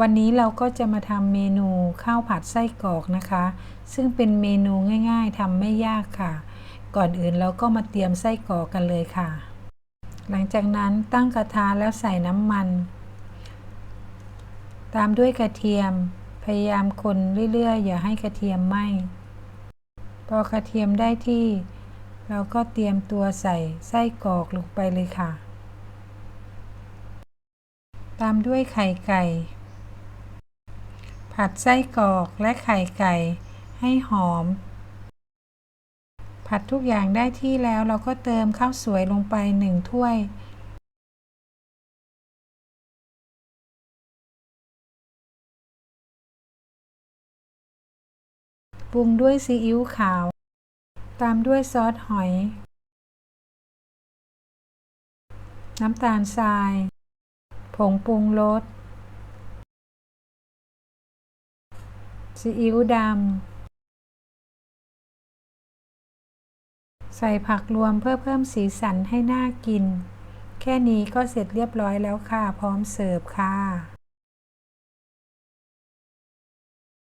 วันนี้เราก็จะมาทำเมนูข้าวผัดไส้กรอกนะคะ ซึ่งเป็นเมนูง่ายๆทำไม่ยากค่ะ ก่อนอื่นเราก็มาเตรียมไส้กรอกกันเลยค่ะ หลังจากนั้นตั้งกระทะแล้วใส่น้ำมัน ตามด้วยกระเทียม พยายามคนเรื่อยๆ อย่าให้กระเทียมไหม้พอกระเทียมได้ที่ เราก็เตรียมตัวใส่ไส้กรอกลงไปเลยค่ะ ตามด้วยไข่ไก่ ผัดไส้กรอกและไข่ไก่ให้หอม ผัดทุกอย่างได้ที่แล้วเราก็เติมข้าวสวยลงไปหนึ่งถ้วย ปรุงด้วยซีอิ๊วขาว ตามด้วยซอสหอย น้ำตาลทราย ผงปรุงรส ซีอิ๊วดำ ใส่ผักรวมเพื่อเพิ่มสีสันให้น่ากิน แค่นี้ก็เสร็จเรียบร้อยแล้วค่ะ พร้อมเสิร์ฟค่ะ